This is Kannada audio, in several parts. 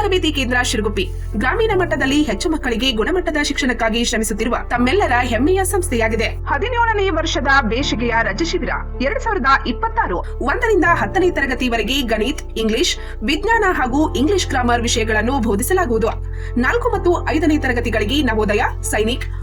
ತರಬೇತಿ ಕೇಂದ್ರ ಶಿರಗುಪ್ಪಿ. ಗ್ರಾಮೀಣ ಮಟ್ಟದಲ್ಲಿ ಹೆಚ್ಚು ಮಕ್ಕಳಿಗೆ ಗುಣಮಟ್ಟದ ಶಿಕ್ಷಣಕ್ಕಾಗಿ ಶ್ರಮಿಸುತ್ತಿರುವ ತಮ್ಮೆಲ್ಲರ ಹೆಮ್ಮೆಯ ಸಂಸ್ಥೆಯಾಗಿದೆ. ಹದಿನೇಳನೇ ವರ್ಷದ ಬೇಸಿಗೆಯ ರಜೆ ಶಿಬಿರ, ಎರಡ್ ಸಾವಿರದ ಇಪ್ಪತ್ತಾರು, ಒಂದರಿಂದ ಹತ್ತನೇ ತರಗತಿವರೆಗೆ ಗಣಿತ್, ಇಂಗ್ಲಿಷ್, ವಿಜ್ಞಾನ ಹಾಗೂ ಇಂಗ್ಲಿಷ್ ಗ್ರಾಮರ್ ವಿಷಯಗಳನ್ನು ಬೋಧಿಸಲಾಗುವುದು. ನಾಲ್ಕು ಮತ್ತು ಐದನೇ ತರಗತಿಗಳಿಗೆ ನವೋದಯ, ಸೈನಿಕ್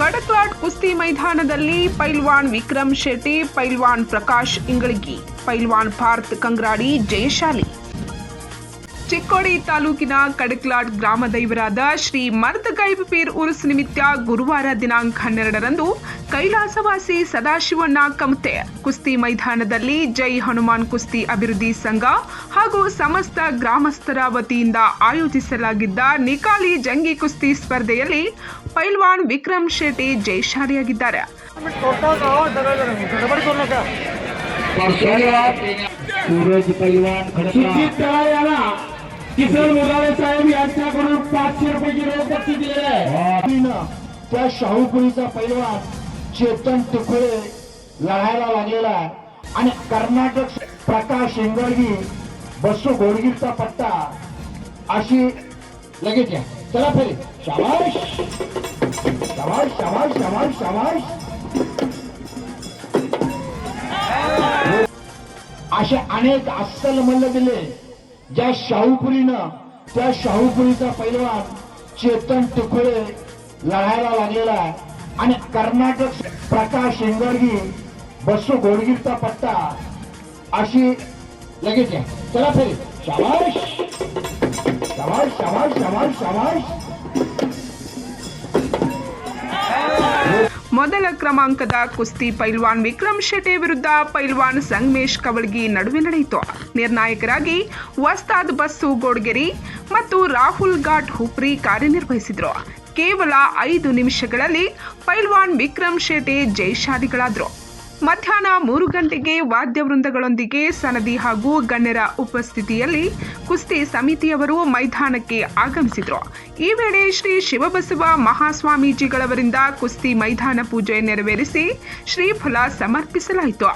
ಕಡಕ್ಲಾಟ್ ಕುಸ್ತಿ ಮೈದಾನದಲ್ಲಿ ಪೈಲ್ವಾನ್ ವಿಕ್ರಮ್ ಶೆಟ್ಟಿ, ಪೈಲ್ವಾನ್ ಪ್ರಕಾಶ್ ಇಂಗಳಗಿ. ಪೈಲ್ವಾನ್ ಪಾರ್ಥ್ ಕಂಗ್ರಾಡಿ ಜಯಶಾಲಿ. ಚಿಕ್ಕೋಡಿ ತಾಲೂಕಿನ ಕಡಕ್ಲಾಡ್ ಗ್ರಾಮ ದೈವರಾದ ಶ್ರೀ ಮರ್ದಗೈಬ್ ಪೀರ್ ಉರುಸ್ ನಿಮಿತ್ತ ಗುರುವಾರ ದಿನಾಂಕ ಹನ್ನೆರಡರಂದು ಕೈಲಾಸವಾಸಿ ಸದಾಶಿವಣ್ಣ ಕಮತೆ ಕುಸ್ತಿ ಮೈದಾನದಲ್ಲಿ ಜೈ ಹನುಮಾನ್ ಕುಸ್ತಿ ಅಭಿವೃದ್ಧಿ ಸಂಘ ಹಾಗೂ ಸಮಸ್ತ ಗ್ರಾಮಸ್ಥರ ವತಿಯಿಂದ ಆಯೋಜಿಸಲಾಗಿದ್ದ ನಿಕಾಲಿ ಜಂಗಿ ಕುಸ್ತಿ ಸ್ಪರ್ಧೆಯಲ್ಲಿ ಪೈಲ್ವಾನ್ ವಿಕ್ರಮ್ ಶೆಟ್ಟಿ ಜಯಶಾಲಿಯಾಗಿದ್ದಾರೆ सूरज पैलवान खडकला सुजित तळा याला किसन मुराळे साहेब यांच्याकडून पाचशे रुपयाची रोख बक्षीस दिलेलं आहे तिनं त्या शाहूपुरीचा पैलवान चेतन तुकडे लढायला लागलेला आहे आणि कर्नाटक प्रकाश शेंगळगी बसू गोडगीरचा पट्टा अशी लगेच या. चला फेरी शाबाश शाबाश शाबाश शाबाश शाबाश असे अनेक अस्सल मल्ल दिले ज्या शाहूपुरीनं त्या शाहूपुरीचा पैलवान चेतन तुकडे लढायला लागलेला आहे. आणि कर्नाटक प्रकाश शेंगडगी बसू गोडगीरचा पट्टा अशी लगेच या. चला फेरी शाबाश ಮೊದಲ ಕ್ರಮಾಂಕದ ಕುಸ್ತಿ ಪೈಲ್ವಾನ್ ವಿಕ್ರಮ್ ಶೆಟ್ಟಿ ವಿರುದ್ಧ ಪೈಲ್ವಾನ್ ಸಂಗಮೇಶ್ ಕವಳ್ಗಿ ನಡುವೆ ನಡೆಯಿತು. ನಿರ್ಣಾಯಕರಾಗಿ ವಸ್ತಾದ್ ಬಸ್ಸು ಗೋಡ್ಗೆರಿ ಮತ್ತು ರಾಹುಲ್ ಘಾಟ್ ಹುಪ್ರಿ ಕಾರ್ಯನಿರ್ವಹಿಸಿದರು. ಕೇವಲ ಐದು ನಿಮಿಷಗಳಲ್ಲಿ ಪೈಲ್ವಾನ್ ವಿಕ್ರಮ್ ಶೆಟ್ಟಿ ಜಯಶಾಲಿಗಳಾದರು. ಮಧ್ಯಾಹ್ನ ಮೂರು ಗಂಟೆಗೆ ವಾದ್ಯವೃಂದಗಳೊಂದಿಗೆ ಸನದಿ ಹಾಗೂ ಗಣ್ಯರ ಉಪಸ್ಥಿತಿಯಲ್ಲಿ ಕುಸ್ತಿ ಸಮಿತಿಯವರು ಮೈದಾನಕ್ಕೆ ಆಗಮಿಸಿದರು. ಈ ವೇಳೆ ಶ್ರೀ ಶಿವಬಸವ ಮಹಾಸ್ವಾಮೀಜಿಗಳವರಿಂದ ಕುಸ್ತಿ ಮೈದಾನ ಪೂಜೆ ನೆರವೇರಿಸಿ ಶ್ರೀಫಲ ಸಮರ್ಪಿಸಲಾಯಿತು.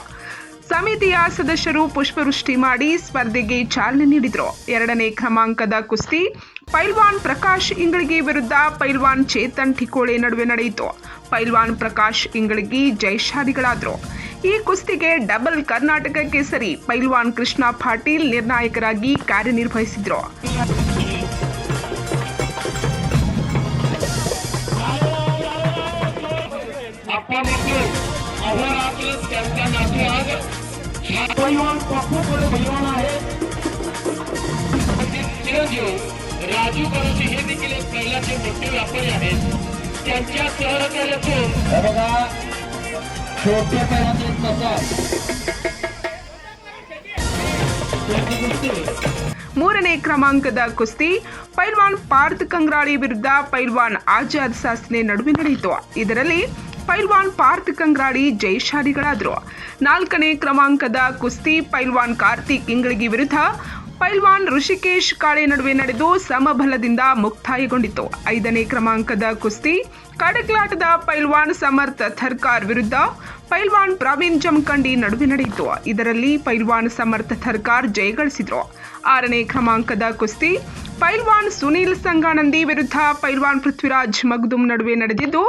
ಸಮಿತಿಯ ಸದಸ್ಯರು ಪುಷ್ಪವೃಷ್ಟಿ ಮಾಡಿ ಸ್ಪರ್ಧೆಗೆ ಚಾಲನೆ ನೀಡಿದರು. ಎರಡನೇ ಕ್ರಮಾಂಕದ ಕುಸ್ತಿ ಪೈಲ್ವಾನ್ ಪ್ರಕಾಶ್ ಇಂಗಳಗಿ ವಿರುದ್ಧ ಪೈಲ್ವಾನ್ ಚೇತನ್ ಠಿಕೋಳೆ ನಡುವೆ ನಡೆಯಿತು. ಪೈಲ್ವಾನ್ ಪ್ರಕಾಶ್ ಇಂಗಳಗಿ ಜಯಶಾಲಿಗಳಾದರು ಈ ಕುಸ್ತಿಗೆ ಡಬಲ್ ಕರ್ನಾಟಕಕ್ಕೆ ಕೇಸರಿ ಪೈಲ್ವಾನ್ ಕೃಷ್ಣ ಪಾಟೀಲ್ ನಿರ್ಣಾಯಕರಾಗಿ ಕಾರ್ಯನಿರ್ವಹಿಸಿದರು. राजू करोशी हे देखील एक पहिल्याचे मोठे व्यापारी आहेत त्यांच्या सहकार्यातून हे बघा छोट्या पैलाचे कसं ಮೂರನೇ ಕ್ರಮಾಂಕದ ಕುಸ್ತಿ ಪೈಲ್ವಾನ್ ಪಾರ್ಥ್ ಕಂಗ್ರಾಳಿ ವಿರುದ್ಧ ಪೈಲ್ವಾನ್ ಆಜಾದ್ ಸಾಸ್ನೆ ನಡುವೆ ನಡೆಯಿತು ಇದರಲ್ಲಿ ಪೈಲ್ವಾನ್ ಪಾರ್ಥ್ ಕಂಗ್ರಾಳಿ ಜಯಶಾಲಿಗಳಾದರು ನಾಲ್ಕನೇ ಕ್ರಮಾಂಕದ ಕುಸ್ತಿ ಪೈಲ್ವಾನ್ ಕಾರ್ತಿಕ್ ಇಂಗಳಗಿ ವಿರುದ್ಧ ಪೈಲ್ವಾನ್ ಋಷಿಕೇಶ್ ಕಾಳೆ ನಡುವೆ ನಡೆದು ಸಮಬಲದಿಂದ ಮುಕ್ತಾಯಗೊಂಡಿತು. ಐದನೇ ಕ್ರಮಾಂಕದ ಕುಸ್ತಿ, ಕಡಕ್ಲಾಟದ ಪೈಲ್ವಾನ್ ಸಮರ್ಥ ಥರ್ಕಾರ್ ವಿರುದ್ಧ ಪೈಲ್ವಾನ್ ಪ್ರವೀಣ್ ಜಮಖಂಡಿ ನಡುವೆ ನಡೆಯಿತು. ಇದರಲ್ಲಿ ಪೈಲ್ವಾನ್ ಸಮರ್ಥ ಥರ್ಕಾರ್ ಜಯಗಳಿಸಿದ್ರು. ಆರನೇ ಕ್ರಮಾಂಕದ ಕುಸ್ತಿ, ಪೈಲ್ವಾನ್ ಸುನೀಲ್ ಸಂಗಾನಂದಿ ವಿರುದ್ಧ ಪೈಲ್ವಾನ್ ಪೃಥ್ವಿರಾಜ್ ಮಗ್ದುಮ್ ನಡುವೆ ನಡೆದಿದ್ದು,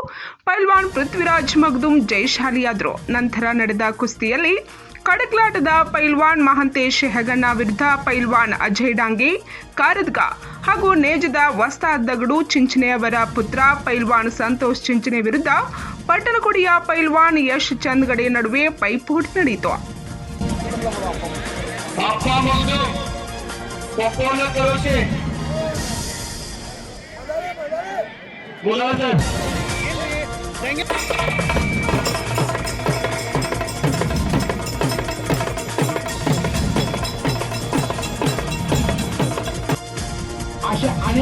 ಪೈಲ್ವಾನ್ ಪೃಥ್ವಿರಾಜ್ ಮಗ್ದುಮ್ ಜಯಶಾಲಿಯಾದರು. ನಂತರ ನಡೆದ ಕುಸ್ತಿಯಲ್ಲಿ ಕಡಕ್ಲಾಟದ ಪೈಲ್ವಾನ್ ಮಹಂತೇಶ್ ಹೆಗಣ್ಣ ವಿರುದ್ಧ ಪೈಲ್ವಾನ್ ಅಜಯ್ ಡಾಂಗೆ, ಕಾರದ್ಗ ಹಾಗೂ ನೇಜದ ವಸ್ತಾದ್ ದಗಡು ಚಿಂಚನೆಯವರ ಪುತ್ರ ಪೈಲ್ವಾನ್ ಸಂತೋಷ್ ಚಿಂಚನೆ ವಿರುದ್ಧ ಪಟ್ಟಣಗುಡಿಯ ಪೈಲ್ವಾನ್ ಯಶ್ ಚಂದ್ಗಡೆ ನಡುವೆ ಪೈಪೋಟಿ ನಡೆಯಿತು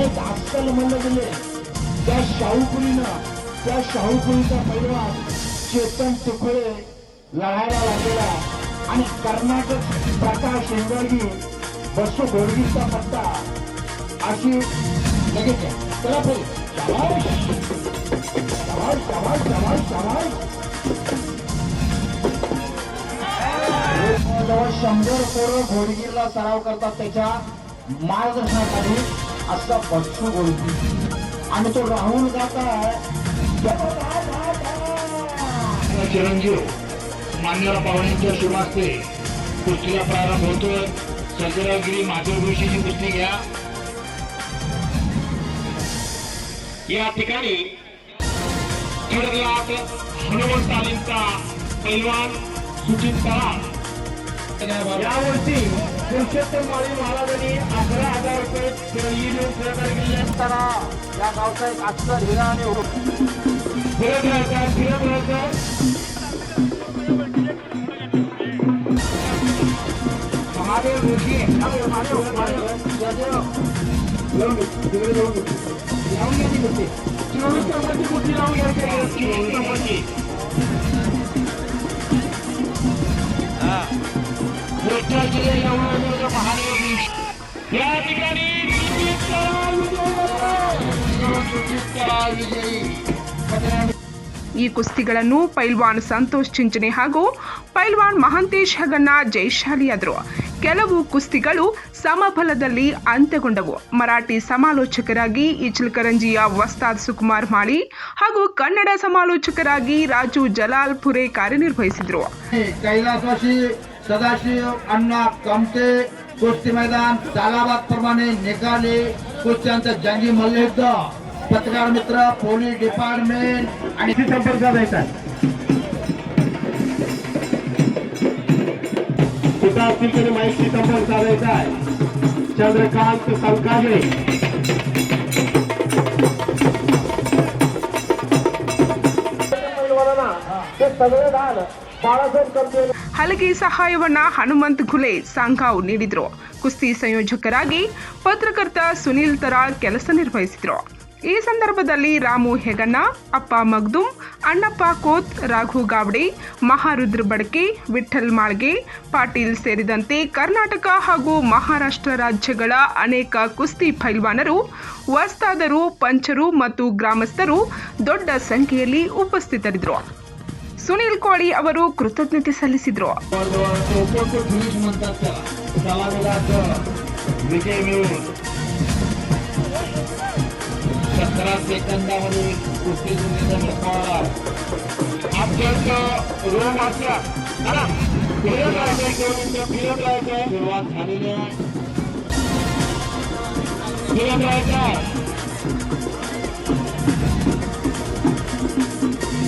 आप्पा मगदूम म्हणलं गेले त्या शाहूपुरीनं त्या शाहूपुरीचा पैलवान चेतन तुकडे लढायला लागलेला आणि कर्नाटक प्रकाश शेंगळगी बसू घोडगीचा पत्ता अशी लगेच आहे. चला पुढे. शाबास. शाबास, शाबास, शाबास, शाबास. जवळ शंभर पोरं घोडगीरला सराव करतात त्याच्या मार्गदर्शनाखाली असा पक्षू घोडगी आणि तो राहून जाता चिरंजीव मान्यवर पाहुण्यांच्या शुभ असते कुस्तीला प्रारंभ होतोय. सजरागिरी माधव जोशीची कुस्ती घ्या. या ठिकाणी कडलाट हनुमंत तालीमचा पैलवान सुचित कराड यावर्षी पुरुषोत्तम माळी महाराजांनी अकरा हजार रुपये केले असताना या गावचा एक अस्कर हिरा आणि फिरत राहायचं फिरत राहायचं महादेव जोशी महादेव महादेव. लावून घे, तिकडे लावून घे. लावून घे ती कुस्ती. चोवीस नंबरची कुस्ती लावून घ्यायची. चोवीस नंबरची या ठिकाणी सुजित कराड विजयी. सुजित कराड विजयी ಈ ಕುಸ್ತಿಗಳನ್ನು ಪೈಲ್ವಾನ್ ಸಂತೋಷ್ ಚಿಂಚನೆ ಹಾಗೂ ಪೈಲ್ವಾನ್ ಮಹಾಂತೇಶ್ ಹೆಗಣ್ಣ ಜಯಶಾಲಿಯಾದರು ಕೆಲವು ಕುಸ್ತಿಗಳು ಸಮಬಲದಲ್ಲಿ ಅಂತ್ಯಗೊಂಡವು ಮರಾಠಿ ಸಮಾಲೋಚಕರಾಗಿ ಇಚಲ್ಕರಂಜಿಯ ವಸ್ತಾದ್ ಸುಕುಮಾರ್ ಮಾಳಿ ಹಾಗೂ ಕನ್ನಡ ಸಮಾಲೋಚಕರಾಗಿ ರಾಜು ಜಲಾಲ್ಪುರೆ ಕಾರ್ಯನಿರ್ವಹಿಸಿದರು कैलासवासी सदाशिव अण्णा कमते कुस्ती मैदान तालाबाद प्रमाणे निकाले कुस्त्यांचा जंगी मल्लयुद्ध. पत्रकार मित्र पोलीस डिपार्टमेंट आणि संपर्क साधायचा कुठं असतील तरी माहिती संपर्क साधायचा आहे. चंद्रकांत संकाजे ते सगळे धान बाळासाहेब करते ಹಲಗೆ ಸಹಾಯವನ್ನ ಹನುಮಂತ್ ಘುಲೆ ಸಾಂಘಾವ್ ನೀಡಿದ್ರು. ಕುಸ್ತಿ ಸಂಯೋಜಕರಾಗಿ ಪತ್ರಕರ್ತ ಸುನೀಲ್ ತರಾಳ್ ಕೆಲಸ ನಿರ್ವಹಿಸಿದ್ರು. ಈ ಸಂದರ್ಭದಲ್ಲಿ ರಾಮು ಹೆಗಣ್ಣ, ಅಪ್ಪ ಮಗ್ದುಮ್ ಅಣ್ಣಪ್ಪ ಕೋತ್, ರಾಘು ಗಾವಡೆ, ಮಹಾರುದ್ರ ಬಡಕೆ ವಿಠಲ್ ಮಾಳ್ಗೆ, ಪಾಟೀಲ್ ಸೇರಿದಂತೆ ಕರ್ನಾಟಕ ಹಾಗೂ ಮಹಾರಾಷ್ಟ್ರ ರಾಜ್ಯಗಳ ಅನೇಕ ಕುಸ್ತಿ ಪೈಲ್ವಾನರು ವಸ್ತಾದರು ಪಂಚರು ಮತ್ತು ಗ್ರಾಮಸ್ಥರು ದೊಡ್ಡ ಸಂಖ್ಯೆಯಲ್ಲಿ ಉಪಸ್ಥಿತರಿದ್ದರು. ಸುನೀಲ್ ಕೋಳಿ ಅವರು ಕೃತಜ್ಞತೆ ಸಲ್ಲಿಸಿದ್ರು जवळजवळ चौपट फिनिश म्हणतात त्याला कलाविलाचं विजय मिळवून सतरा सेकंदामध्ये कुस्ती जिंकण्याचा मुकाबला अत्यंत रोमांचक हा, फिरत राहायचं दोन मिनिटं फिरत राहायचं सुरुवात झालेली आहे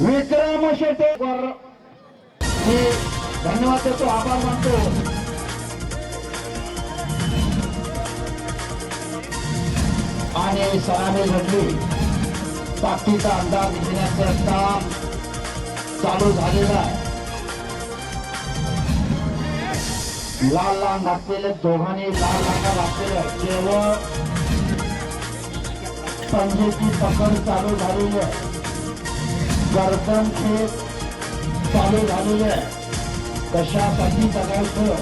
विक्रम शेटेवर मी धन्यवाद देतो आभार मानतो. आणि सलामी घडली पाठीचा अंदाज घेण्याचं काम चालू झालेलं आहे. लाल लाल घातलेले दोघांनी लाल लागा घातलेले केवळ पंजेची पकड चालू झालेली आहे. गर्दन खेळ चालू झालेले आहे. कशासाठी जगायचं?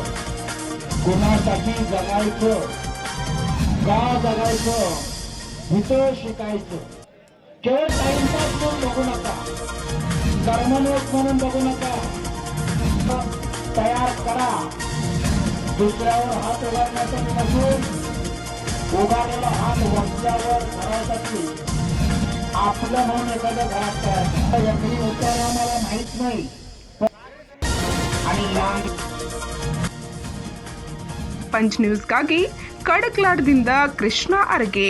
कुणासाठी जगायचं? का जगायचं? इथं शिकायचं. केवळ टाइमपास म्हणून बघू नका. कर्मनोट म्हणून बघू नका. तयार करा. दुसऱ्यावर हात उघडण्यासाठी नसून उघडलेला हात वरच्यावर करायसाठी आपलं म्हणून एखादं घरात करायचं याकडे उत्तर आम्हाला माहित नाही आणि लांब ಪಂಚ್ ನ್ಯೂಸ್ಗಾಗಿ ಕಡಕ್ಲಾಡ್ದಿಂದ ಕೃಷ್ಣ ಅರಗೆ